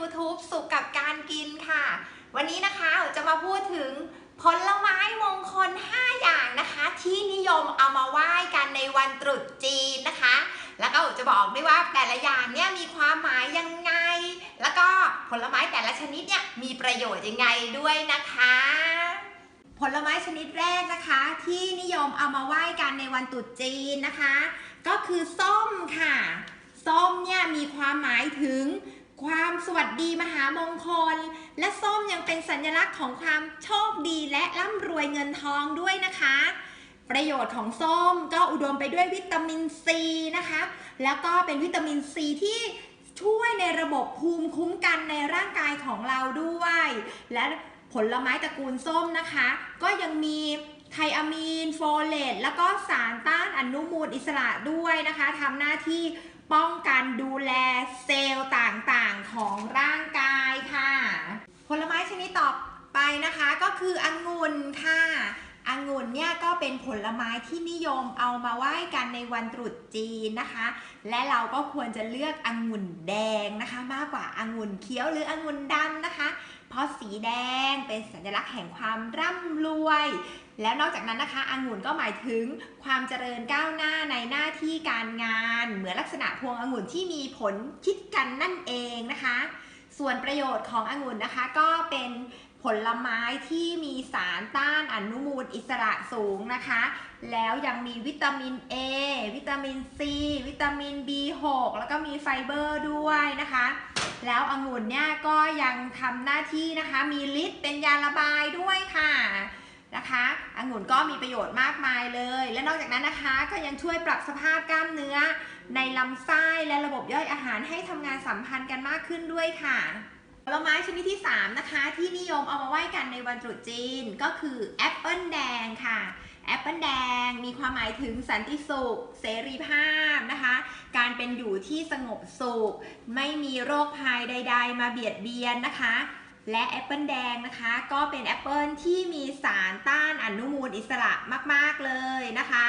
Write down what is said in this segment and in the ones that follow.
YouTube สุขกับการกินค่ะ วันนี้นะคะจะมาพูดถึงผลไม้มงคล 5 อย่างนะคะ ที่นิยมเอามาไหว้กันในวันตรุษจีนนะคะ แล้วก็จะบอกด้วยว่าแต่ละอย่างเนี่ยมีความหมายยังไง แล้วก็ผลไม้แต่ละชนิดเนี่ยมีประโยชน์ยังไงด้วยนะคะผลไม้ชนิดแรกนะคะ ที่นิยมเอามาไหว้กันในวันตรุษจีนนะคะ ก็คือส้มค่ะ ส้มเนี่ยมีความหมายถึง ความสวัสดีมหามงคล และส้มยังเป็นสัญลักษณ์ของความโชคดีและร่ำรวยเงินทองด้วยนะคะ ประโยชน์ของส้มก็อุดมไปด้วยวิตามินซีนะคะ แล้วก็เป็นวิตามินซีที่ช่วยในระบบภูมิคุ้มกันในร่างกายของเราด้วย และผลไม้ตระกูลส้มนะคะ ก็ยังมีไทอะมีน โฟเลต แล้วก็สารต้านอนุมูลอิสระด้วยนะคะทำหน้าที่ ป้องกันดูแลเซลล์ต่างๆของร่างกายค่ะ ผลไม้ชนิดต่อไปนะคะก็คือองุ่นค่ะ เป็นผลไม้ที่นิยมเอามาไหว้กันในวันตรุษจีนนะคะ และเราก็ควรจะเลือกองุ่นแดงนะคะ มากกว่าองุ่นเขียวหรือองุ่นดำนะคะ เพราะสีแดงเป็นสัญลักษณ์แห่งความร่ำรวย แล้วนอกจากนั้นนะคะองุ่นก็หมายถึงความเจริญก้าวหน้าในหน้าที่การงาน เหมือนลักษณะพวงองุ่นที่มีผลคิดกันนั่นเองนะคะ ส่วนประโยชน์ขององุ่นนะคะก็เป็น ผลไม้ที่มีสารต้านอนุมูลอิสระสูงนะคะ แล้วยังมีวิตามิน A วิตามิน C วิตามิน B6 แล้วก็มีไฟเบอร์ด้วยนะคะ แล้วองุ่นเนี่ยก็ยังทำหน้าที่นะคะ มีฤทธิ์เป็นยาระบายด้วยค่ะนะคะองุ่นก็มีประโยชน์มากมายเลย และนอกจากนั้นนะคะ ก็ยังช่วยปรับสภาพกล้ามเนื้อ ในลำไส้และระบบย่อยอาหารให้ทำงานสัมพันธ์กันมากขึ้นด้วยค่ะ ผลไม้ชนิดที่ 3 นะคะที่นิยมเอามาไหว้กันในวันตรุษจีนก็คือแอปเปิลแดงค่ะแอปเปิลแดงมีความหมายถึงสันติสุข เสรีภาพนะคะ การเป็นอยู่ที่สงบสุข ไม่มีโรคภัยใด ๆ มาเบียดเบียนนะคะ และแอปเปิลแดงนะคะ ก็เป็นแอปเปิลที่มีสารต้านอนุมูลอิสระมากๆเลยนะคะ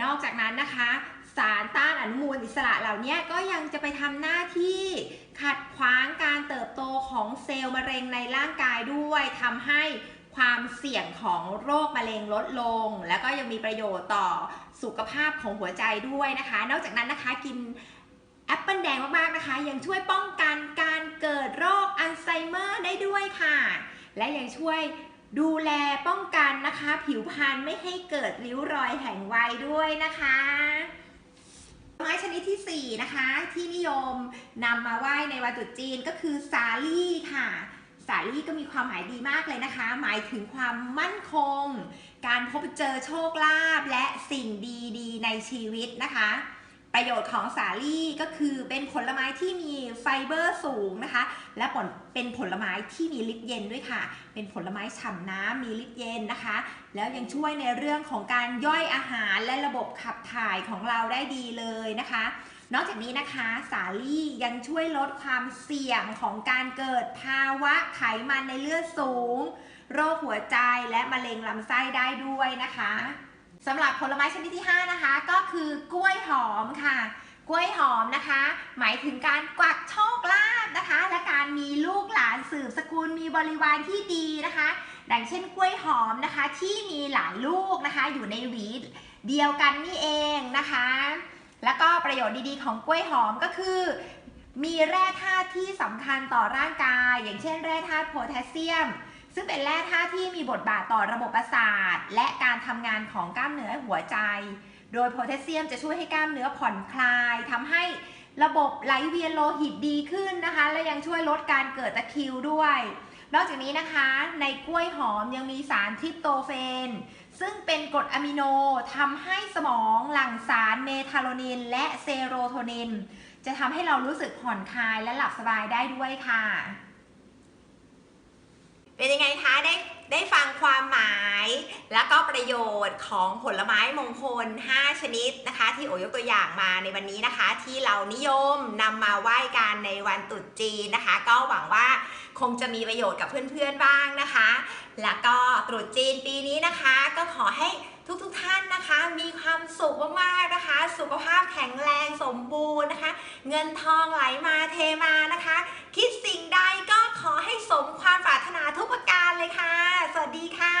นอกจากนั้นนะคะ สารต้านอนุมูลอิสระเหล่านี้ก็ยังจะไปทำหน้าที่ขัดขวางการเติบโตของเซลล์มะเร็งในร่างกายด้วยทำให้ความเสี่ยงของโรคมะเร็งลดลง แล้วก็ยังมีประโยชน์ต่อสุขภาพของหัวใจด้วยนะคะ นอกจากนั้นนะคะกินแอปเปิลแดงมากๆนะคะ ยังช่วยป้องกันการเกิดโรคอัลไซเมอร์ได้ด้วยค่ะ และยังช่วยดูแลป้องกันนะคะ ผิวพรรณไม่ให้เกิดริ้วรอยแห่งวัยด้วยนะคะ ไม้ชนิดที่ 4 นะคะ ที่นิยมนำมาไหว้ในวันตรุษจีนก็คือสาลี่ค่ะสาลี่ก็มีความหมายดีมากเลยนะคะ หมายถึงความมั่นคง การพบเจอโชคลาภและสิ่งดีๆ ในชีวิตนะคะ ประโยชน์ของสาลี่ก็คือเป็นผลไม้ที่มีไฟเบอร์สูงนะคะ และผลเป็นผลไม้ที่มีฤทธิ์เย็นด้วยค่ะ เป็นผลไม้ฉ่ำน้ำมีฤทธิ์เย็นนะคะ แล้วยังช่วยในเรื่องของการย่อยอาหารและระบบขับถ่ายของเราได้ดีเลยนะคะ นอกจากนี้นะคะสาลี่ยังช่วยลดความเสี่ยงของการเกิดภาวะไขมันในเลือดสูง โรคหัวใจและมะเร็งลำไส้ได้ด้วยนะคะ สำหรับผลไม้ชนิดที่ 5 นะคะ ก็คือกล้วยหอมค่ะ กล้วยหอมนะคะ หมายถึงการกวักโชคลาภนะคะ และการมีลูกหลานสืบสกุลมีบริวารที่ดีนะคะ ดังเช่นกล้วยหอมนะคะ ที่มีหลายลูกนะคะ อยู่ในหวีเดียวกันนี่เองนะคะ แล้วก็ประโยชน์ดีๆ ของกล้วยหอมก็คือ มีแร่ธาตุที่สำคัญต่อร่างกาย อย่างเช่นแร่ธาตุโพแทสเซียม ซึ่งเป็นแร่ธาตุที่มีบทบาทต่อระบบประสาท และการทำงานของกล้ามเนื้อหัวใจ โดยโพแทสเซียมจะช่วยให้กล้ามเนื้อผ่อนคลายทำให้ระบบไหลเวียนโลหิตดีขึ้นนะคะ และยังช่วยลดการเกิดตะคริวด้วย นอกจากนี้นะคะในกล้วยหอมยังมีสารทริปโตเฟน ซึ่งเป็นกรดอะมิโนทำให้สมองหลั่งสารเมทาโลนิน และเซโรโทนิน จะทำให้เรารู้สึกผ่อนคลายและหลับสบายได้ด้วยค่ะ เป็นยังไงคะได้ได้ฟังความหมายแล้วก็ประโยชน์ของผลไม้มงคล 5 ชนิดนะคะ ที่โอยกตัวอย่างมาในวันนี้นะคะ ที่เรานิยมนำมาไหว้กันในวันตรุษจีนนะคะ ก็หวังว่าคงจะมีประโยชน์กับเพื่อนๆบ้างนะคะ แล้วก็ตรุษจีนปีนี้นะคะ ก็ขอให้ทุกๆทท่านนะคะ มีความสุขมากๆนะคะ สุขภาพแข็งแรงสมบูรณ์นะคะ เงินทองไหลมาเทมานะคะ คิดสิ่งได มความปรารถนาทุกประการเลยค่ะ สวัสดีค่ะ